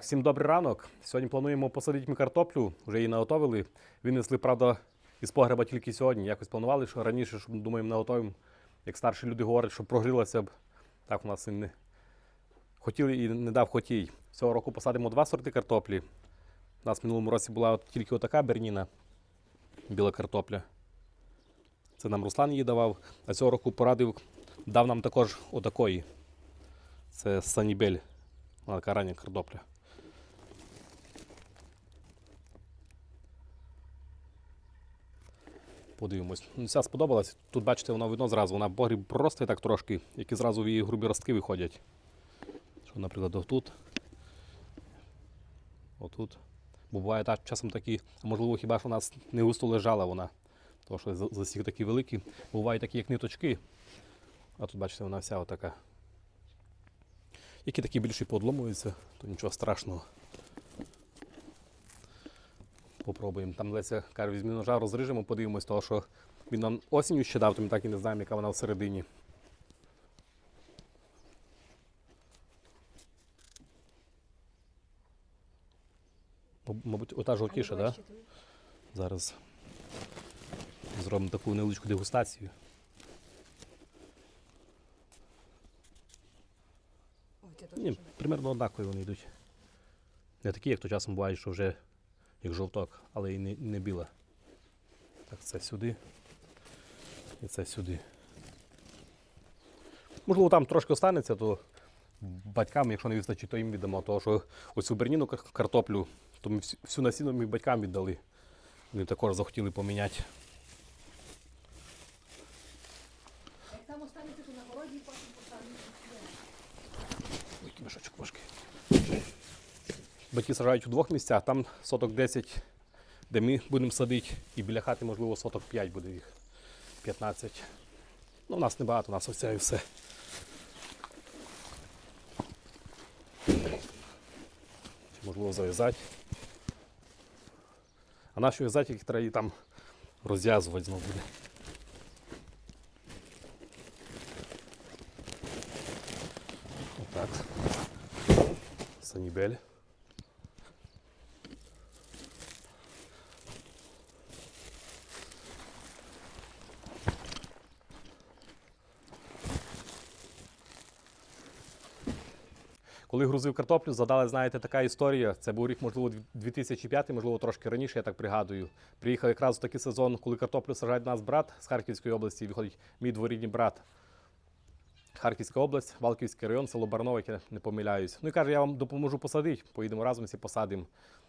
Всім добрий ранок. Сьогодні плануємо посадити картоплю, вже її наготовили. Винесли, правда, із погреба тільки сьогодні. Якось планували, що раніше, що думаємо, наготовимо. Як старші люди говорять, що прогрілося б. Так у нас і не хотіли і не дав хотій. Цього року посадимо два сорти картоплі. У нас в минулому році була от тільки отака берніна, біла картопля. Це нам Руслан її давав. А цього року порадив, дав нам також отакої. Це Санібель. Вона така рання картопля. Подивимось. Ну, ця сподобалась. Тут, бачите, вона видно зразу. Вона погріб просто так трошки, які зразу в її грубі ростки виходять. Що, наприклад, отут. Отут. Бо буває так, часом такі, можливо, хіба що у нас не густо лежала вона. Тому що за- засік такі великі. Бувають такі, як ниточки. А тут, бачите, вона вся отака. Які такі більші подломуються, то нічого страшного. Попробуємо. Там Леся каже, візьми ножа, розріжемо, подивимось, того, що він нам осінню ще дав, то ми так і не знаємо, яка вона всередині. Мабуть, ота жовтіша, так? Да? Зараз зробимо таку невеличку дегустацію. Ні, примерно однакові вони йдуть. Не такі, як то часом буває, що вже як жовток, але і не, не біла. Так, це сюди. І це сюди. Можливо, там трошки останеться, то батькам, якщо не вистачить, то їм віддамо. Тому що оцю берніну картоплю, то ми всю- всю насіну ми батькам віддали. Вони також захотіли поміняти. Як там останеться, то на городі потім поставимо. Ой, мішочок важкий. Батьки сажають у двох місцях, там соток 10, де ми будемо садити, і біля хати, можливо, соток 5 буде їх. 15. Ну, у нас небагато, у нас це і все. Можливо зав'язати. А наші в'язати, їх треба і там розв'язувати знову буде. Отак. Санібель. Коли грузив картоплю, задали, знаєте, така історія. Це був рік, можливо, 2005, можливо, трошки раніше, я так пригадую. Приїхав якраз у такий сезон, коли картоплю сажає нас брат з Харківської області, виходить мій дворідній брат. Харківська область, Валківський район, село Барнове, я не помиляюсь. Ну і каже, я вам допоможу посадити. Поїдемо разом всі посадимо.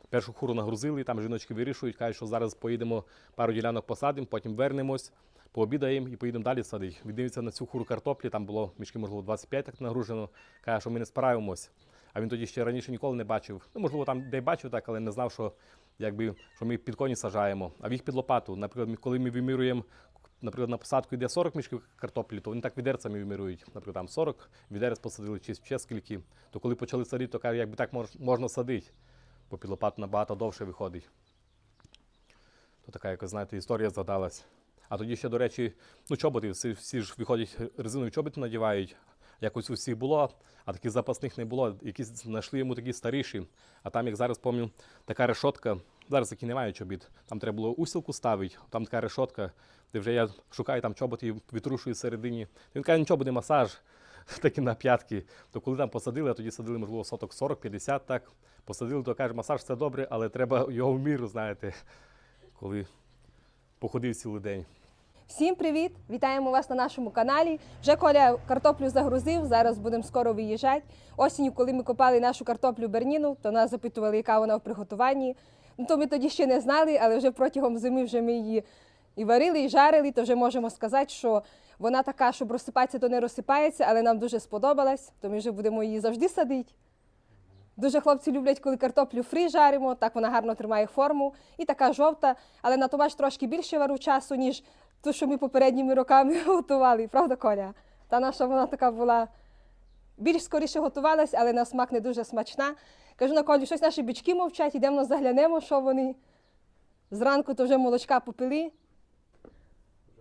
Першу хуру нагрузили, там жіночки вирішують, кажуть, що зараз поїдемо пару ділянок посадимо, потім вернемось, пообідаємо і поїдемо далі садити. Віддивиться на цю хуру картоплі, там було мішки, можливо, 25 так нагружено. Каже, що ми не справимось. А він тоді ще раніше ніколи не бачив. Ну, можливо, там де бачив так, але не знав, що, якби, що ми під коні сажаємо, а в їх під лопату. Наприклад, коли ми вимірюємо наприклад, на посадку йде 40 мішків картоплі, то вони так відерцями вимірують. Наприклад, там 40 відерець посадили чи ще скільки. То коли почали садити, то кажуть, якби так мож, можна садити, бо під лопату набагато довше виходить. То така, якось, знаєте, історія згадалась. А тоді ще, до речі, ну чоботи, всі, всі ж виходять, резинові чоботи надівають. Якось у всіх було, а таких запасних не було. Якісь знайшли йому такі старіші. А там, як зараз пам'ятаю, така решотка. Зараз такі немає чобіт. Там треба було усілку ставити, там така решотка, де вже я шукаю там чоботи, витрушую всередині. Він каже, нічого буде масаж, такі на п'ятки. То коли там посадили, а тоді садили, можливо, соток 40-50 так. Посадили, то каже, масаж це добре, але треба його в міру, знаєте, коли походив цілий день. Всім привіт! Вітаємо вас на нашому каналі. Вже Коля картоплю загрузив. Зараз будемо скоро виїжджати. Осінню, коли ми копали нашу картоплю Берніну, то нас запитували, яка вона в приготуванні. Ну то ми тоді ще не знали, але вже протягом зими вже ми її і варили, і жарили. То вже можемо сказати, що вона така, щоб розсипатися, то не розсипається, але нам дуже сподобалась. То ми вже будемо її завжди садити. Дуже хлопці люблять, коли картоплю фрі жаримо, так вона гарно тримає форму. І така жовта, але на томаш трошки більше вару часу, ніж ту, що ми попередніми роками готували. Правда, Коля? Та наша вона така була більш скоріше готувалась, але на смак не дуже смачна. Кажу на Колі, щось наші бички мовчать, ідемо заглянемо, що вони. Зранку то вже молочка попили.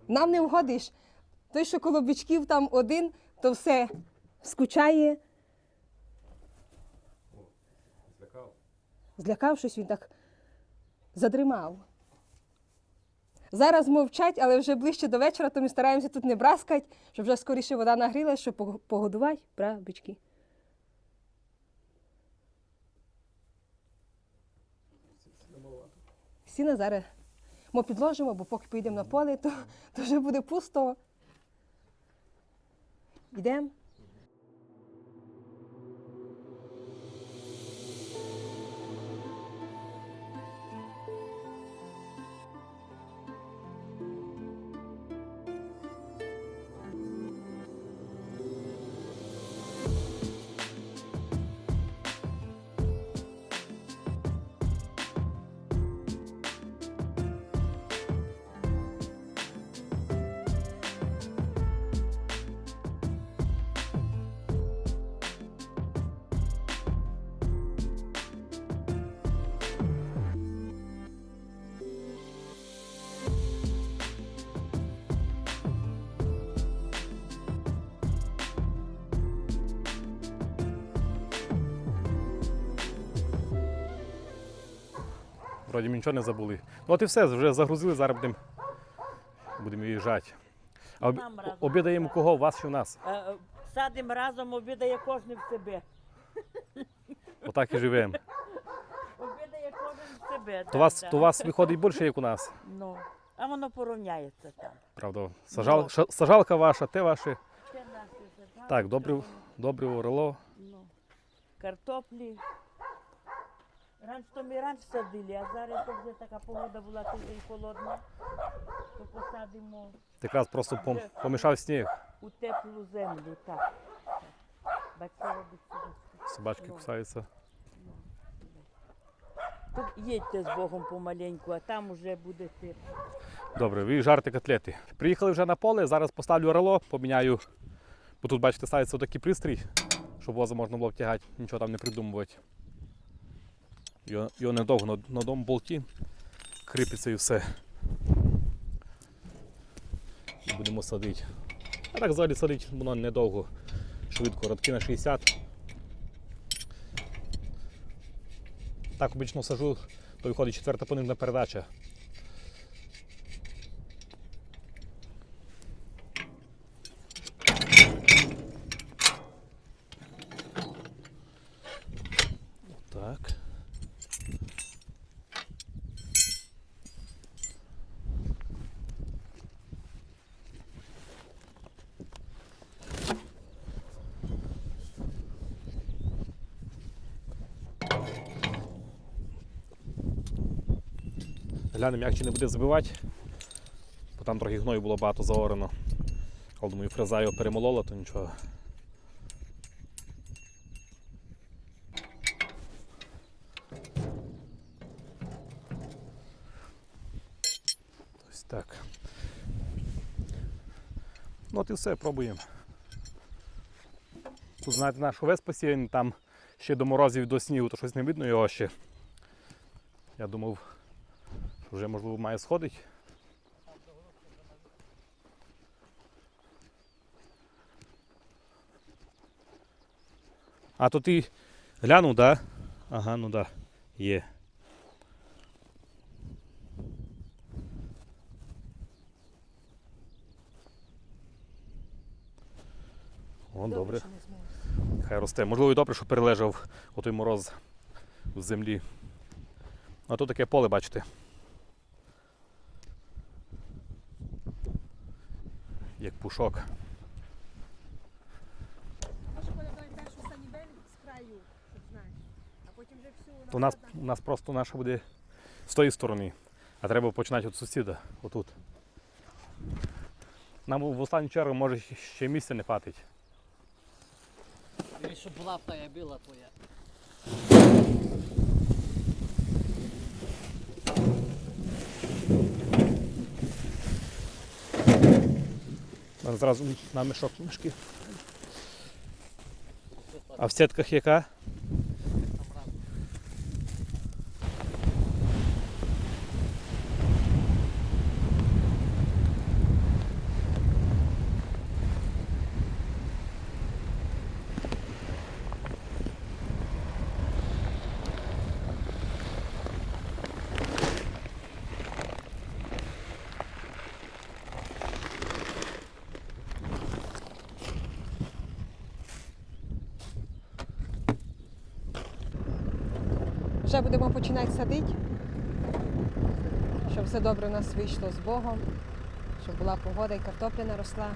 Нам не вгодиш. Той, що коло бичків там один, то все скучає. Злякав щось, він так задрімав. Зараз мовчать, але вже ближче до вечора, то ми стараємося тут не браскати, щоб вже скоріше вода нагрілась, щоб погодувати, правда, бички? Сіна зараз ми підложимо, бо поки поїдемо на поле, то, то вже буде пусто. Йдемо. Вроді ми нічого не забули. Ну от і все, вже загрузили, зараз будемо будемо виїжджати. А об... Нам разом. обідаємо кого? У вас чи в нас? Е, е, Садимо разом, обідає кожен в себе. Отак і живемо. Обідає кожен в себе. То да, вас, да. то вас виходить більше, як у нас. Ну, а воно порівняється там. Правда. Сажал... ша- Сажалка ваша, те ваше. Це наші саджанки, Так, добре, добре орело. Ну, картоплі. Раніше то ми раніше садили, а зараз то вже така погода була і холодна. То посадимо Якраз просто пом- помішав сніг. у теплу землю. Так. Бачите, робить сюди. Собачки кусаються. Тут їдьте з Богом помаленьку, а там уже буде тепло. Добре, ви жарте котлети. Приїхали вже на поле, зараз поставлю орело, поміняю. Бо тут, бачите, ставиться такий пристрій, щоб воза можна було втягати, нічого там не придумувати. Його, його недовго на, на дому болті кріпиться і все. І будемо садити. А так взагалі садити воно недовго. Швидко, родки на 60. Так обично сажу, то виходить четверта понижна передача. Глянемо, як чи не буде забивати, бо там трохи гною було багато заорено. Але думаю, фреза його перемолола, то нічого. Ось так. Ну от і все, пробуємо. Тут, знаєте, наш овес посіяний, там ще до морозів до снігу, то щось не видно його ще. Я думав, вже можливо має сходити. А то ти глянув, да? Ага, ну да, є. О, добре. Хай росте. Можливо, і добре, що перележав отой мороз в землі. А тут таке поле, бачите. Як пушок. У нас, у нас просто наша буде з тої сторони. А треба починати від сусіда, отут. Нам в останню чергу може ще місця не хватить. Щоб була б та біла твоя. Зразу на мішок мішки. А в сітках яка? Вже будемо починати садити, щоб все добре у нас вийшло з Богом, щоб була погода і картопля наросла.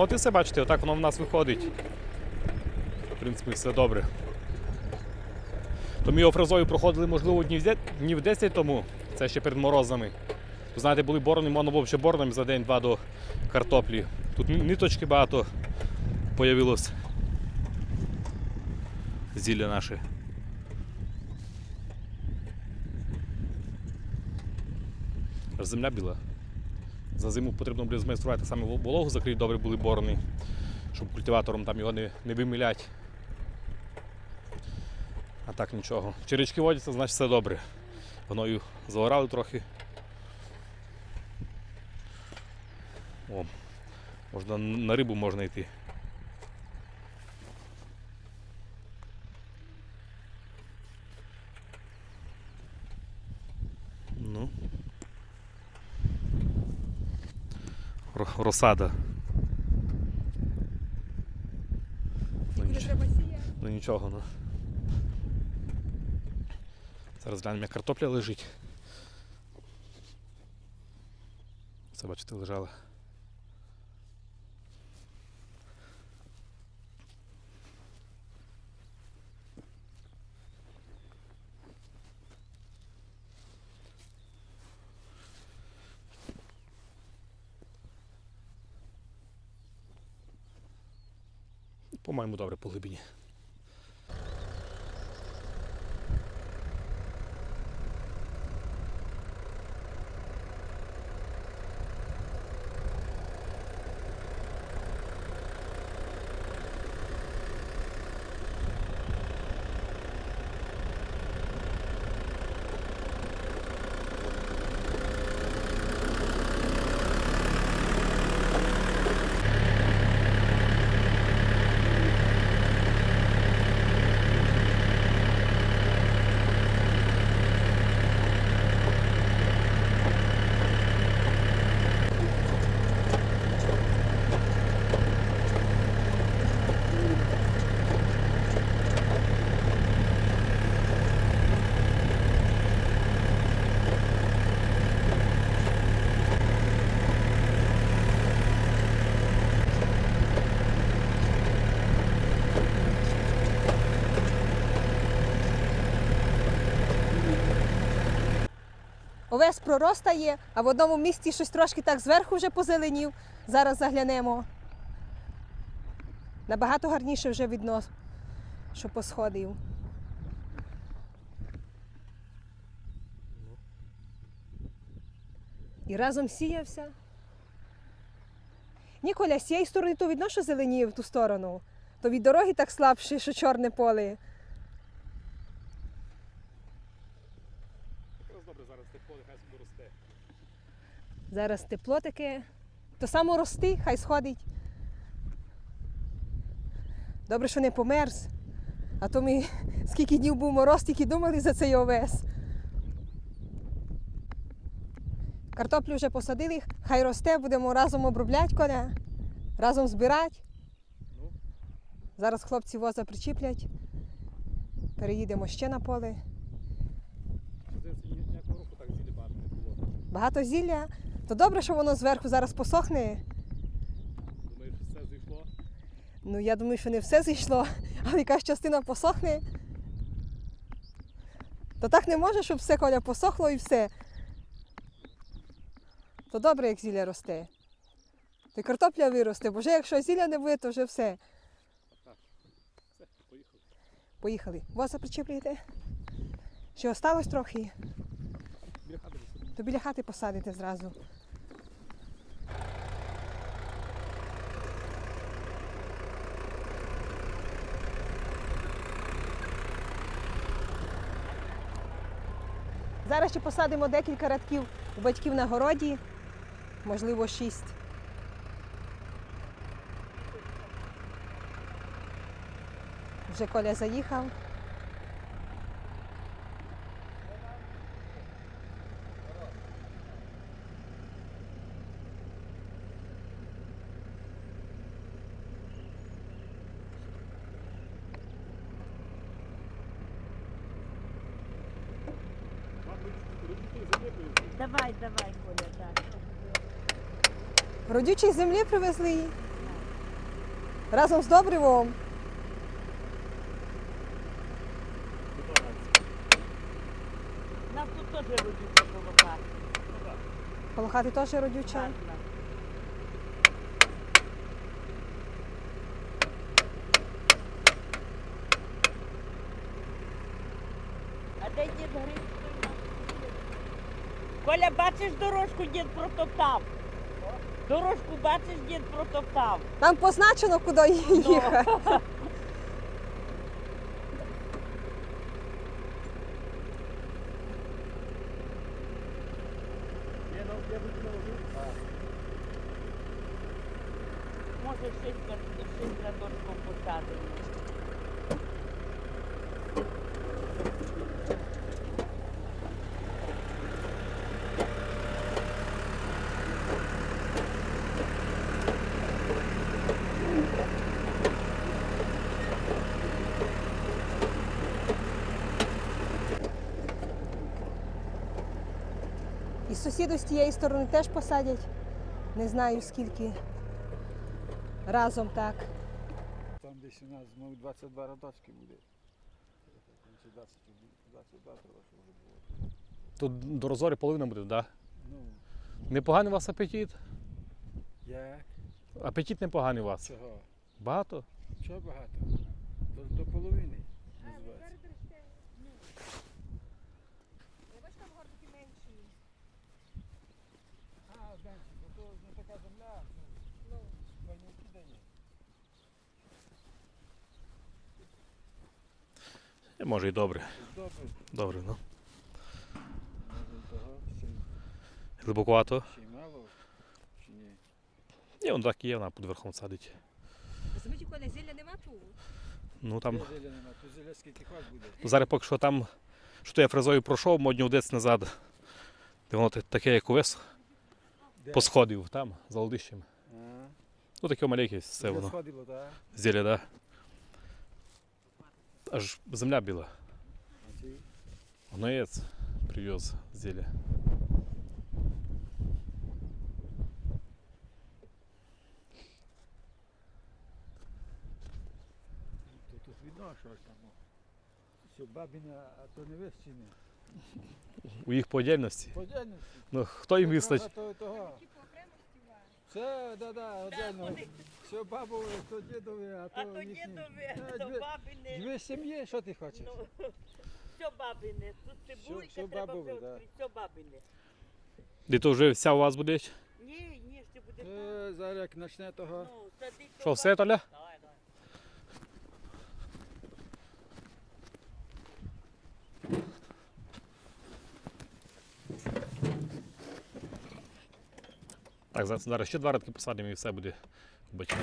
Ну, от і все бачите, отак воно в нас виходить. В принципі, все добре. То ми його фрезою проходили, можливо, днів 10 тому, це ще перед морозами. Знаєте, були борни, можна було ще борнами за день-два до картоплі. Тут ниточки багато появилось. Зілля наше. Земля біла. За зиму потрібно буде змайструвати саме вологу, закрити добре були борони, щоб культиватором там його не, не вимилять. А так нічого. Черечки водяться, значить все добре. Гною заорали трохи. О, можна на рибу можна йти. Ну. Ро- Розсада. Ну, ніч... ну нічого, ну. Зараз глянемо, як картопля лежить. Це бачите, лежала. По-моєму, добре по глибині. Овес проростає, а в одному місці щось трошки так зверху вже позеленів. Зараз заглянемо. Набагато гарніше вже видно, що посходив. І разом сіявся. Ніколя, з цієї сторони то видно, що зеленіє в ту сторону. То від дороги так слабше, що чорне поле. Якраз добре зараз тепло, нехай собі росте. Зараз тепло таке. То само рости, хай сходить. Добре, що не померз. А то ми скільки днів був мороз, тільки думали за цей овес. Картоплю вже посадили, хай росте, будемо разом обробляти коля, разом збирати. Зараз хлопці воза причіплять. Переїдемо ще на поле. Багато зілля. То добре, що воно зверху зараз посохне. Думаєш, все зійшло? Ну, я думаю, що не все зійшло, але якась частина посохне. То так не може, щоб все коля посохло і все. То добре, як зілля росте. То й картопля виросте, бо вже якщо зілля не буде, то вже все. Все, поїхали. Поїхали. Воза причеплюєте? Ще осталось трохи, Біля хати то біля хати посадите зразу. Зараз ще посадимо декілька радків у батьків на городі, можливо, шість. Вже Коля заїхав. Давай, давай, Коля, так. Родючій землі привезли її. Разом з добривом. Нам тут теж родюча полохати. Полохати теж родюча. Гарна. А де дід Гриць? Коля, бачиш дорожку дід протоптав? Дорожку бачиш, дід протоптав. Там позначено, куди їхати. На я буду. Може, шість, кар- шість рядочків сусіду з тієї сторони теж посадять. Не знаю скільки. Разом так. Там десь у нас, мов 22 радочки буде. Чи 20, 22 треба, вже було. Тут до розорі половина буде, так? Да? Ну, Непоганий у вас апетит. як? Апетит непоганий у вас. Чого? Багато? Чого багато? До, до половини називається. А, Бенчик, бо то не така земля, ну, панюки дає. Е, Може і добре. Добре, Добре, ну. і Глибокувато. ще мало, чи ні? Ні, воно так і є, вона під верхом садить. Розумієте, Коля, зілля нема тут. Ну там. Нема, зеля скільки хват буде. Зараз поки що там, що то я фрезою пройшов, модню десь назад. Де воно таке, як увесь, Де? посходив там, за Лодищем. А, Ну таке маленьке все воно. сходило, так? Зілля, да. Аж земля біла. А ці? Гноєць привез зілля. То тут видно щось там. о. Що бабіна, а то не весь чи ні? У їх по отдельності. По дільності. Ну, хто їм вистачить? Це, да, да, отдельно. Все бабове, то дідове, а то, А то їхні. дідове, Е, а то дві- бабине. Дві сім'ї, що ти хочеш? Ну, все бабине. Тут цибулька все треба бабове, вже да. відкрити, все бабине. І то вже вся у вас буде? Ні, ні, ще буде. Е, Зараз як почне того. Ну, садить Що, все, Толя? Давай, давай. Так, зараз, ще два рядки посадимо і все буде. бачимо.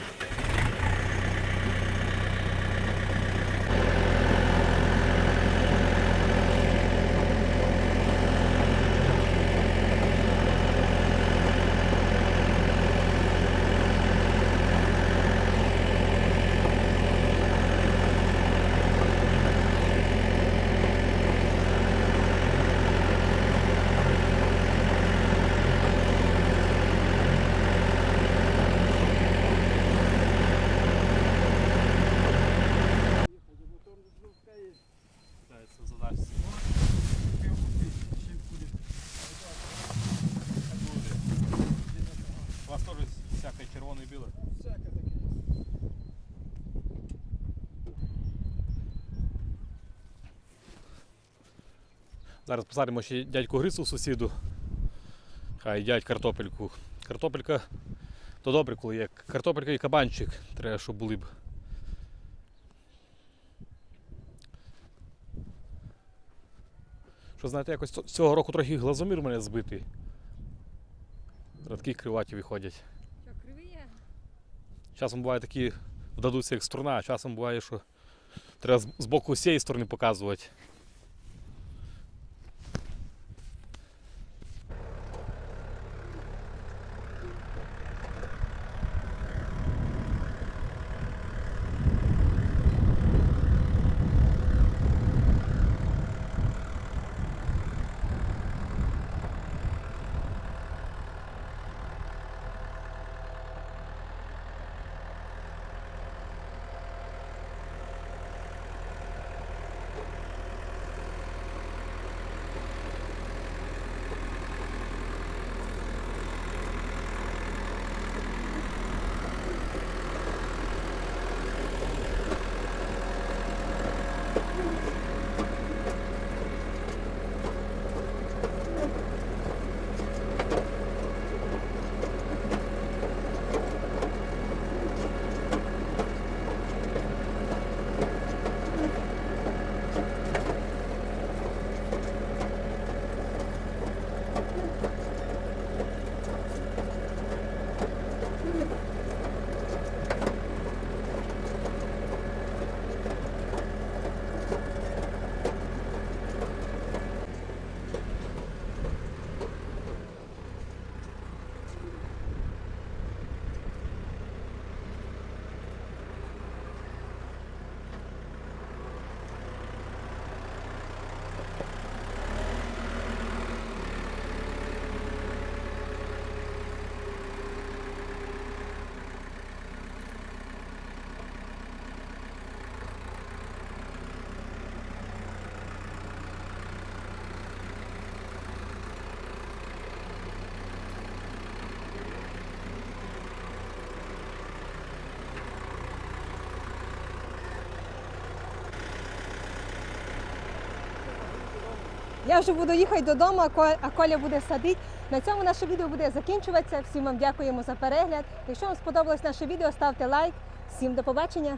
У вас теж всяке червоне і біле. Всяке таке. Зараз посадимо ще дядьку Грицу сусіду. Хай їдять картопельку. Картопелька то добре, коли є картопелька і кабанчик. Треба, щоб були б. Що знаєте, якось цього року трохи глазомір мене збитий. Радки криваті виходять. Що, кривий є? Часом буває такі вдадуться як струна, а часом буває, що треба з- з боку цієї сторони показувати. Я вже буду їхати додому, а Коля буде садити. На цьому наше відео буде закінчуватися. Всім вам дякуємо за перегляд. Якщо вам сподобалось наше відео, ставте лайк. Всім до побачення!